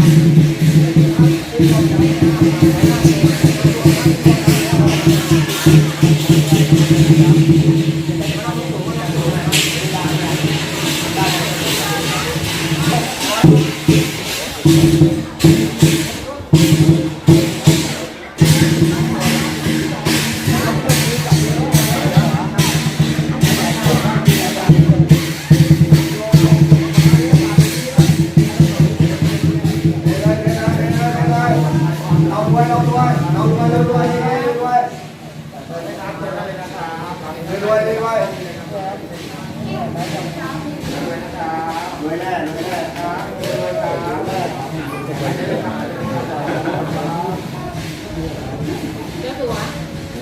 เอ รวยแน่รวยแน่ครับเจ้าตัว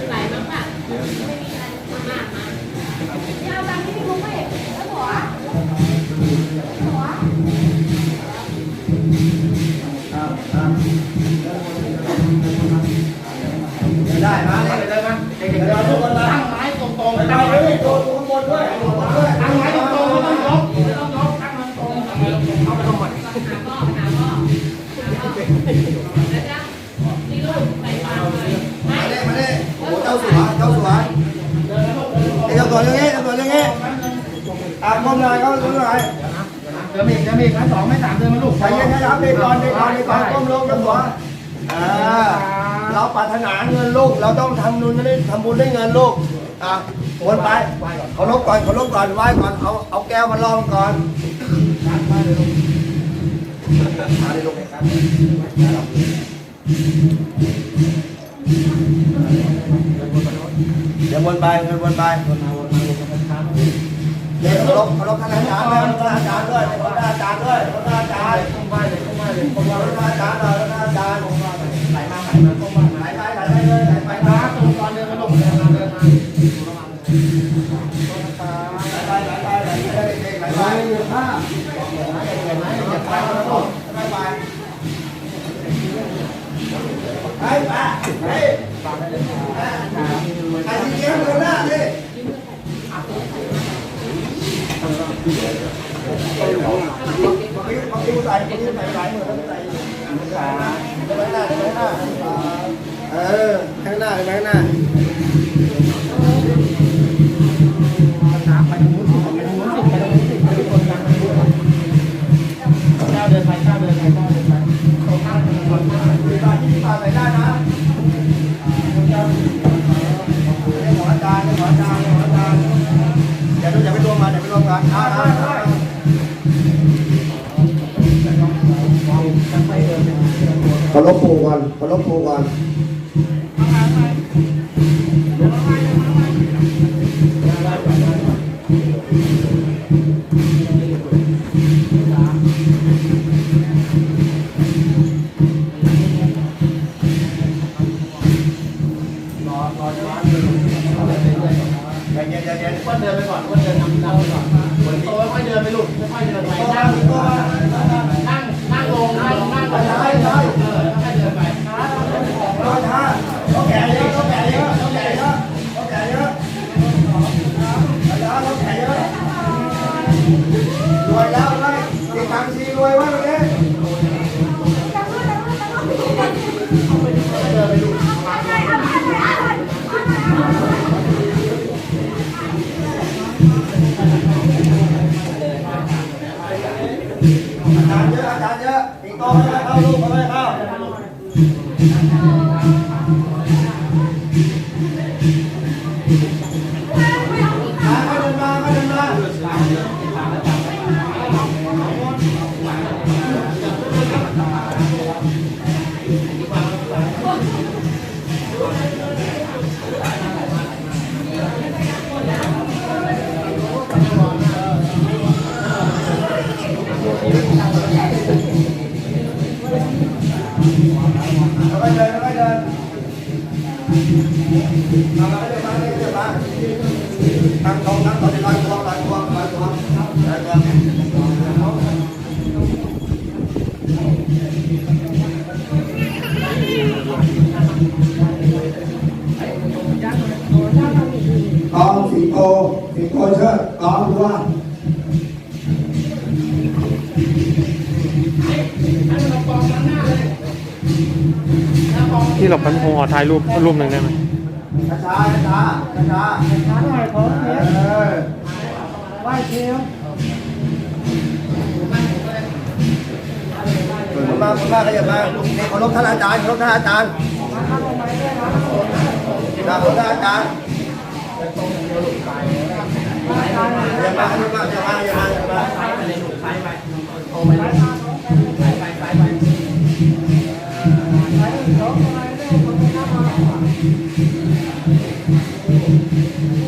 ไหลมั้งป่ะไม่มีอะไรมามามาเอาตังค์ที่พี่ลุงไม่แล้วหัวหัวได้มาเลยเลยมาเด็กๆเราทุกคนมา ไม้ตรงๆไปตั้งไปไม้เลยโดนข้างบนด้วยข้งบนด้วยตั้งไม้ตรงๆต้องยกต้องยกตั้งมันตรงตั้งไม้ตรงเอาไปลงหมดหาพ่อหาพ่อหาพ่อแล้วจ้ะนี่ลูกใส่ปาเลยไม่มาเลยมาเลยโอ้เจ้าสัวเจ้าสัวไอ้เจ้าตัวอย่างงี้เจ้าตัวอย่างงี้อะก้มหน่อยก้มหน่อยเดินอีกเดินอีกนะสองไม่สามเดินมาลูกใจเย็นนะครับเด็กก่อนเด็กก่อนเด็กก่อนก้มลงเจ้าสัวเราปรารถนาเงินลูก เราต้องทำนุนได้ทำบุญได้เงินลูก อะวนไปเคารพก่อนเคารพก่อนไหว้ก่อนเอาเอาแก้วมาลองก่อนมาเลยลูกครับเดี๋ยววนไปเงินวนไปวนมาวนมาวนมาช้าเดี๋ยวเคารพเคารพท่านอาจารย์ด้วยเคารพท่านอาจารย์ด้วยเคารพท่านอาจารย์ด้วยเคารพท่านอาจารย์ต้องไหว้เลยต้องไหว้เลยเคารพท่านอาจารย์หน่อยเคารพท่านอาจารย์ ยมือใส่เดินหน้าเดินหน้าเออข้างหน้าข้างหน้า ขอรบปู่ก่อนขอรบปู่ก่อน ตังซีรวยว้วันนี้อาจารย์เยอะอาจารย์เยอะอีกโตไม่ได้เข้าลูกไม่ได้เข้า ตั้งตรงตั้งตรงลอยตัวลอยตัวลอยตัวลอยตัวกองสีโตสีโตเชิดกองตัวให้มันกองไปหลบกันผมขอถ่ายรูปรูปหนึ่งได้ไหม ช้าช้าช้าช้าช้าหน่อยขอเอเทียบอไหวเทียบคุณมาคุณมาขยับมานี่เคารพท่านอาจารย์เคารพท่านอาจารย์เคารพท่านอาจารย์อย่ามาอย่ามาอย่ามาอย่ามา อย่